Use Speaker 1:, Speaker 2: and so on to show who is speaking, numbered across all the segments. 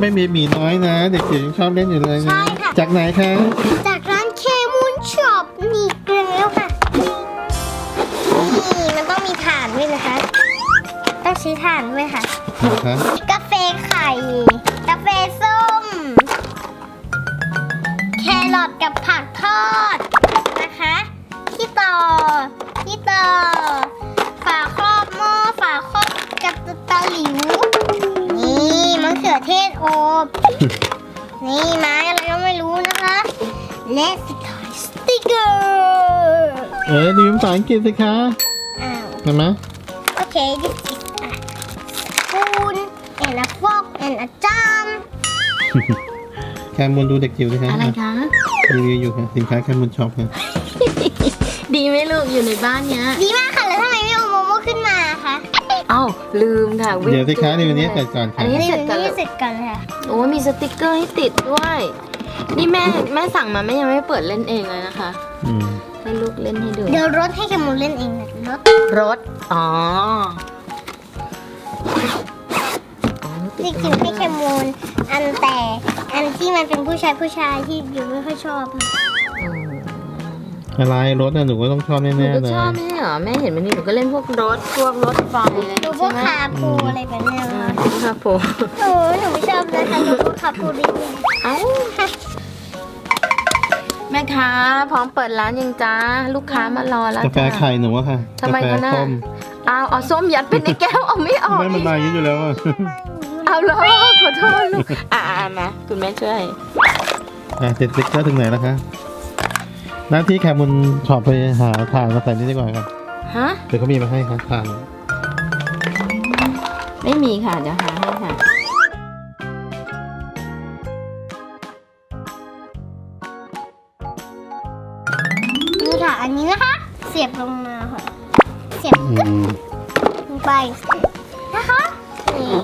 Speaker 1: ไม่มีหมีน้อยนะ เด็กจิ๋วยังชอบเล่นอยู่เลย
Speaker 2: ใช่
Speaker 1: นะ
Speaker 2: ค่ะ
Speaker 1: จากไหนคะ
Speaker 2: จากร้านเคมูนช็อปนี่อีกแล้วค่ะนี่มันต้องมีถ่านด้วยนะคะ ต้องใช้ถ่านด้วยค่ะ
Speaker 1: นะคะ
Speaker 2: กาแฟไข่ กาแฟส้ม แครอทกับผักทอด นี่ไม้อะไรก็ไม่รู้นะคะและสติกเกอร์
Speaker 1: เอ้ยรีวิวภาษาอังกฤษสิคะ
Speaker 2: อ้าว
Speaker 1: เห็นไหม
Speaker 2: โอเค this is a spoon and a fork and a jam
Speaker 1: แคมูลดูเด็กจิ๋วสิคะ
Speaker 3: อะไรคะ
Speaker 1: รีวิวอยู่ค่ะสินค้าแคมูลช็อปค่ะ
Speaker 3: ดีไหมลูกอยู่ในบ้านเนี้ย
Speaker 2: ดีมาก ลืมค่ะ
Speaker 3: วิ่ง
Speaker 1: เดี๋ยวสิคะรีวิวนี้เสร็จก่อน
Speaker 3: อั
Speaker 1: ค่ะ
Speaker 3: นนี้
Speaker 2: นี่
Speaker 3: เสร็จกัน
Speaker 2: นี่เสร็จกันค่ะ
Speaker 3: โอ้ยมีสติกเกอร์ให้ติดด้วย นี่แม่แม่สั่งมาแม่ยังไม่เปิดเล่นเองเลยนะคะ
Speaker 1: อืม
Speaker 3: ให้ลูกเล่นให้ดู
Speaker 2: เดี๋ยวรถให้แคมูลเล่นเองนะรถ
Speaker 3: รถอ๋ออ๋อติ
Speaker 2: นี่
Speaker 3: ด
Speaker 2: คือให้แคมูลอันแต่อันที่มันเป็นผู้ชายผู้ชายที่อยู่ไม่ค่อยชอบค่ะ
Speaker 1: อะไรรถน่ะหนูก็ต้องชอบ
Speaker 3: หนู
Speaker 1: แน่ๆ
Speaker 3: ก็
Speaker 1: เลย
Speaker 3: ชอบไม่ใช่เหรอแม่เห็นมันนี่หนูก็เล่นพวกรถพวกรถไฟอะไร
Speaker 2: ดูพวกคาปูอะไรแบบเนี้ย
Speaker 3: อ่า
Speaker 2: ค่ะ
Speaker 3: ครับผม
Speaker 2: โอ้หนูไม่ชอบเลยค่ะดูพวกคาปูดิ
Speaker 3: เอ้าแม่ค้าพร้อมเปิดร้านยังจ้าลูกค้ามารอแล้ว
Speaker 1: กาแฟ
Speaker 3: จ้า
Speaker 1: ไข่หนูอะค่ะ
Speaker 3: ทำไม
Speaker 1: กาแฟ
Speaker 3: คะน่ะ
Speaker 1: ส้ม
Speaker 3: อ้าวเอาส้มยัดเป็นในแก้วเอาไม่ออก
Speaker 1: ไม่มันมาอย่างนี้อยู่แล้วอะ
Speaker 3: เอาเลยขอโทษลูกอ่ามาคุณแม่ช่วย
Speaker 1: อะเสร็จสติ๊กเกอร์ถึงไหนแล้วคะ หน้าที่แคมูลช็อปไปหาถ่านมาใส่นี่ดีกว่าค่ะ
Speaker 3: ฮะ
Speaker 1: เดี๋ยวเขามีมาให้ค่ะถ่าน
Speaker 3: ไม่มีค่ะ เดี๋ยวหาให้ค่ะ
Speaker 2: นี่ค่ะอันนี้นะคะ เสียบลงมาค่ะ เสียบ
Speaker 1: อืม
Speaker 2: ลงไปนะคะนี่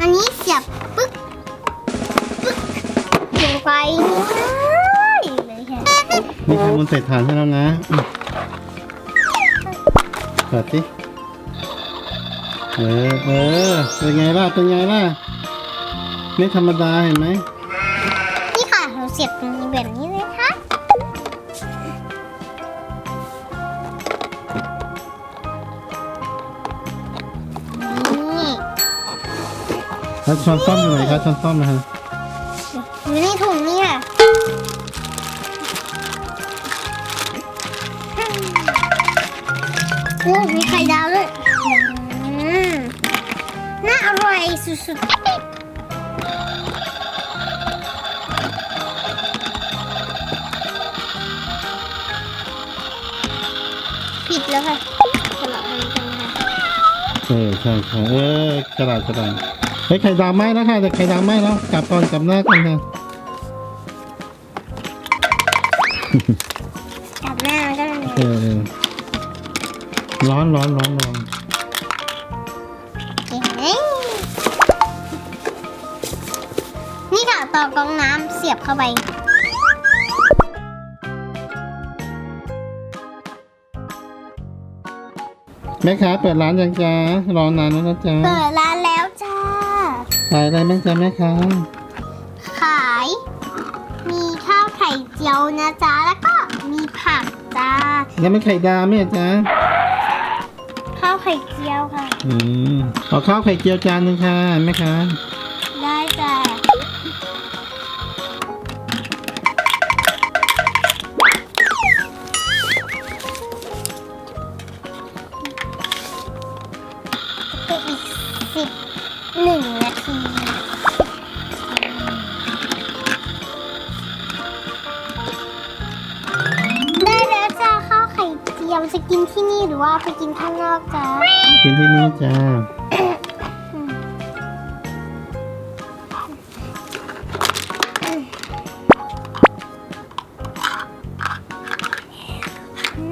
Speaker 2: อันนี้เสียบปึ๊กปึ๊กลงไปเลยค่ะ
Speaker 1: นี่แคมูลใส่ถ่านให้แล้วนะอืมเปิดสิเออเออเป็นไงล่ะเป็นไงล่ะไม่ธรรมดาเห็นไหม
Speaker 2: นี่ค่ะเราเสียบตรงนี้แบบนี้เลยค่ะนี่
Speaker 1: แล้วช้อนส้อมอยู่ไหนคะช้อนส้อมนะฮะ
Speaker 2: อยู่ในถุงนี่ค่ะ อ้มีไข่ดาวด้วยอืมน่าอร่อยสุดๆผิดแล้วค่ะสลับกันกันค่ะ
Speaker 1: เออใช่ใช่เออฉลาดฉลาดเฮ้ยไข่ดาวไหมแล้วค่ะแต่ไข่ดาวไหมแล้วกลับก่อนกลับหน้ากันค่ะ
Speaker 2: กลับหน้าก็ได้
Speaker 1: เออเออ ร้อนร้อนร้อนร้อน
Speaker 2: เห็นไหมนี่ค่ะต่อกรองน้ำเสียบเข้าไป
Speaker 1: แม่ค้าเปิดร้านยังจ้ารอนานแล้วนะจ๊ะ
Speaker 2: เปิดร้านแล้วจ้า
Speaker 1: ขายอะไรบ้างจ๊ะแม่ค้า
Speaker 2: ขาย มีข้าวไข่เจียวนะจ๊ะ แล้วก็มีผักจ้า
Speaker 1: แล้วไม่ไข่ดาวไหมอะจ๊ะ
Speaker 2: ข้าวไข่เจียวค่ะ
Speaker 1: อืมขอข้าวไข่เจียวจานหนึงค่ะแม่ค้า
Speaker 2: ได้จ้ะอีกสิบหนึ่งนาที จียวจะกินที่นี่หรือว่าไปกินข้างนอกจ้า
Speaker 1: กินที่นี่จ้า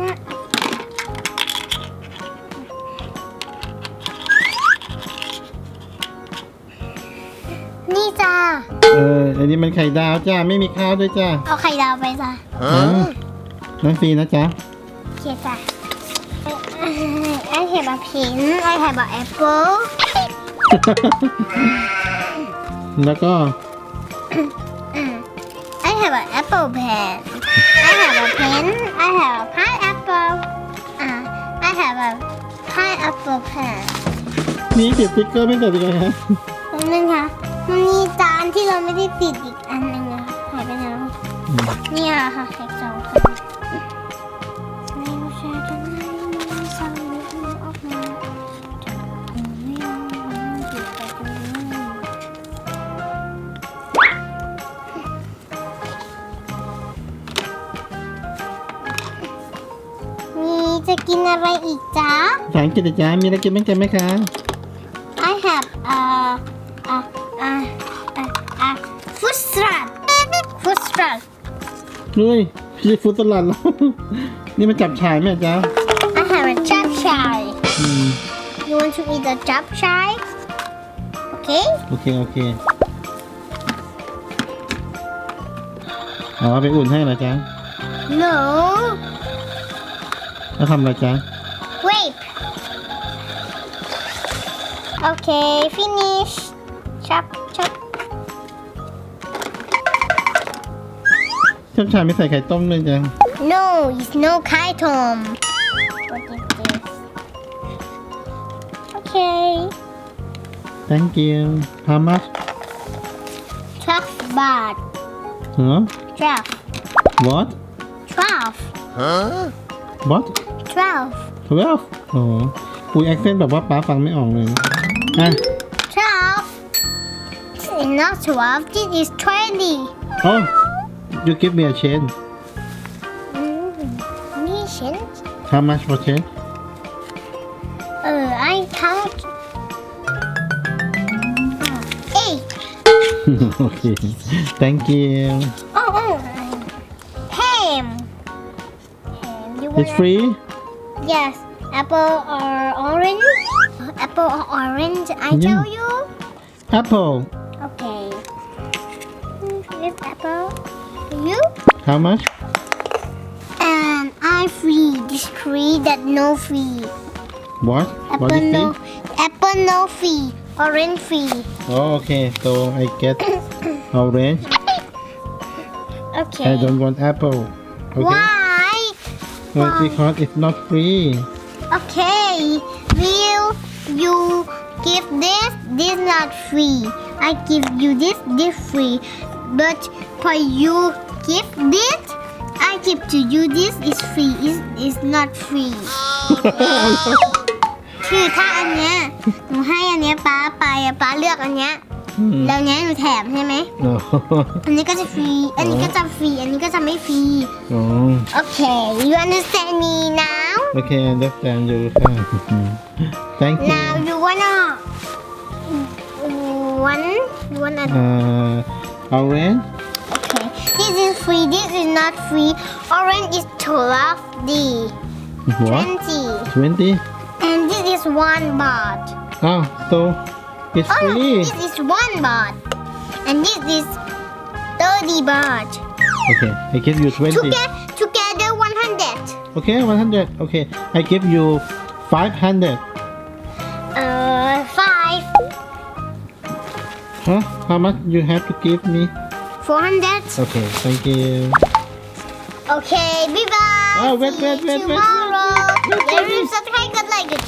Speaker 2: น่ะนี่จ้า
Speaker 1: เออ อันนี้มันไข่ดาวจ้า ไม่มีข้าวด้วยจ้า
Speaker 2: เอาไข่ดาวไปจ้า
Speaker 1: อ๋อนั่นฟรีนะจ๊ะ
Speaker 2: เขียนจ้าไอเห็นแบบพินไอเห็นแบบแอปเปิ้ล
Speaker 1: แล้วก็
Speaker 2: I have an apple pen I have a pen I have a pineapple uh, I have a pineapple pen
Speaker 1: นี่ติดสติ๊กเกอร์ไม่ติดเลยฮะ
Speaker 2: นิดนึงค่ะมันมีจานที่เราไม่ได้ติดอีกอันหนึงอะหายไปไหนแล้ว
Speaker 1: อืม
Speaker 2: เนี่ยค่ะเอกสองคน จะกินอะไรอีกจ๊ะ
Speaker 1: ภาษาอังกฤษจ้ามีอะไรกินบ้างจ๊ะไหมคะ
Speaker 2: I have a a a a a food salad food salad
Speaker 1: นุ้ยพี่ฟุตสลัดแล้ว นี่มันจับฉายไหมจ๊ะ
Speaker 2: I have a chap chai
Speaker 1: อืม
Speaker 2: You want to eat the chap chai? Okay.
Speaker 1: โอเค โอเคอ๋อไปอุ่นให้เหรอจ๊ะ
Speaker 2: No.
Speaker 1: แล้วทำอะไรจ๊ะ
Speaker 2: Grape. Okay, finish. Chop, chop.
Speaker 1: จับฉายไม่ใส่ไข่ต้มเลยจ๊ะ
Speaker 2: No, it's no kaitom. What is this? Okay.
Speaker 1: thank you how much
Speaker 2: Twelve baht.
Speaker 1: เหรอ
Speaker 2: Twelve.
Speaker 1: what
Speaker 2: Twelve.
Speaker 1: what
Speaker 2: Twelve.
Speaker 1: 12อ๋อคุยแอคเซนต์แบบว่าป้าฟังไม่ออกเลยนะอ่ะ
Speaker 2: Twelve. It's not twelve. This is twenty.
Speaker 1: oh you give me a change
Speaker 2: Mm. Mission.
Speaker 1: how much for change
Speaker 2: Uh, I count. Eight.
Speaker 1: okay thank you
Speaker 2: Oh, oh. Ham. You
Speaker 1: it's free
Speaker 2: Yes. Apple or orange? Apple or orange? I
Speaker 1: Yeah.
Speaker 2: tell you.
Speaker 1: apple
Speaker 2: Okay. This apple. You.
Speaker 1: how much
Speaker 2: And I free. This free. That no free.
Speaker 1: what what
Speaker 2: Apple
Speaker 1: is
Speaker 2: no. Apple no free. Orange free.
Speaker 1: oh okay so I get orange
Speaker 2: Okay.
Speaker 1: I don't want apple okay
Speaker 2: Why?
Speaker 1: Well, because it's not free
Speaker 2: Okay, will you give this? This not free. I give you this, this free. But for you give this, I give to you this is free. Is is not free. คือถ้าอันเนี้ยหนูให้อันเนี้ยป้าไปอะป้าเลือกอันเนี้ย
Speaker 1: อืม
Speaker 2: แล้วเนี้ยหนูแถมใช่ไหม
Speaker 1: อ๋อ
Speaker 2: อันนี้ก็จะฟรี อันนี้ก็จะฟรี อันนี้ก็จะไม่ฟรี
Speaker 1: อ๋อ
Speaker 2: Okay, you understand me now?
Speaker 1: โอเค understand you ค่ะ thank you
Speaker 2: Now you wanna one you wanna
Speaker 1: เอ่อ orange
Speaker 2: okay. This is free. This is not free. Orange is twelve D
Speaker 1: what
Speaker 2: twenty,
Speaker 1: 20
Speaker 2: and this is one baht.
Speaker 1: อ้าว so it's
Speaker 2: oh,
Speaker 1: free.
Speaker 2: This is one baht. And this is 30 baht.
Speaker 1: Okay, I give you 20.
Speaker 2: Toge together 100.
Speaker 1: Okay, 100. Okay, I give you 500.
Speaker 2: Uh, 5.
Speaker 1: Huh? How much you have to give me?
Speaker 2: 400.
Speaker 1: Okay, thank you.
Speaker 2: Okay, bye bye.
Speaker 1: Oh, wait, wait, wait, wait.
Speaker 2: Tomorrow. Wait, wait, wait. Subscribe, good like.